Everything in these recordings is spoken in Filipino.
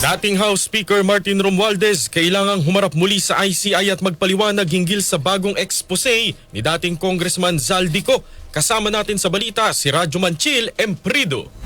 Dating House Speaker Martin Romualdez kailangang humarap muli sa ICI at magpaliwanag hinggil sa bagong expose ni dating Congressman Zaldico. Kasama natin sa balita si Radyo Manchil Emprido.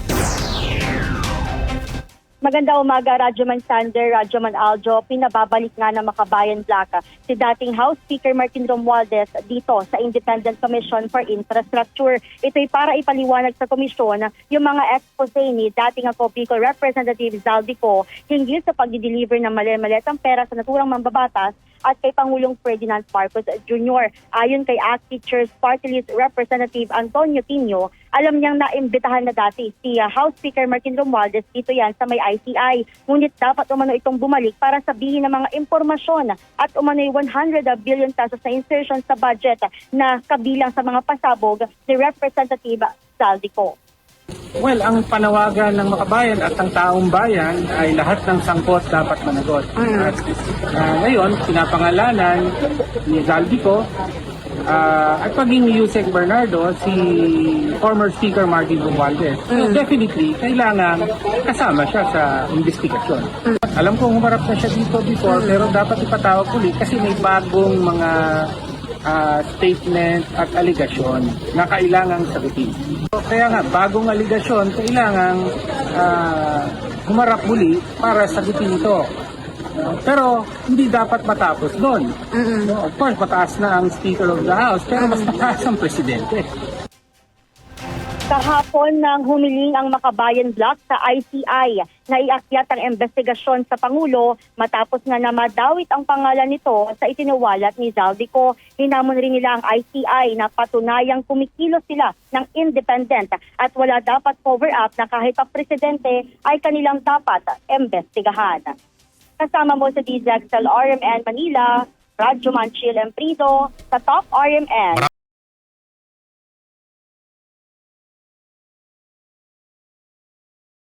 Maganda umaga, Radyo Man Sander, Radyo Man Aljo. Pinababalik nga ng Makabayan Black si dating House Speaker Martin Romualdez dito sa Independent Commission for Infrastructure. Ito'y para ipaliwanag sa komisyon yung mga expose ni dating ako Representative Zaldico hinggil sa pagdi-deliver ng mali-malitang pera sa naturang mambabatas at kay Pangulong Ferdinand Marcos Jr. Ayon kay ACT Teachers Party List Representative Antonio Tino, alam niyang naimbitahan na dati si uh, House Speaker Martin Romualdez dito yan sa may ICI. Ngunit dapat umano itong bumalik para sabihin ng mga impormasyon at umano'y 100 billion pesos na insertion sa budget na kabilang sa mga pasabog ni Representative Saldico. Well, ang panawagan ng makabayan at ng taong bayan ay lahat ng sangkot dapat managot. At ah, ngayon, pinapangalanan ni Zaldico ah, at paging Yusek Bernardo, si former Speaker Martin Romualdez. So, definitely, kailangan kasama siya sa investigasyon. Alam ko humarap na siya dito before, pero dapat ipatawag ulit kasi may bagong mga ah, statement at aligasyon na kailangang sagutin. So, kaya nga, bagong aligasyon, kailangang ah, humarap muli para sagutin ito. Pero hindi dapat matapos doon. No, of course, mataas na ang Speaker of the House, pero mas mataas ang Presidente. Kahapon nang humiling ang Makabayan Block sa ICI na iakyat ang investigasyon sa Pangulo matapos nga na madawit ang pangalan nito sa itinawalat ni Zaldico. Hinamon rin nila ang ICI na patunayang kumikilos sila ng independent at wala dapat cover-up na kahit pa presidente ay kanilang dapat investigahan. Kasama mo sa DZXL RMN Manila, Radyo Manchil Emprido, sa Top RMN.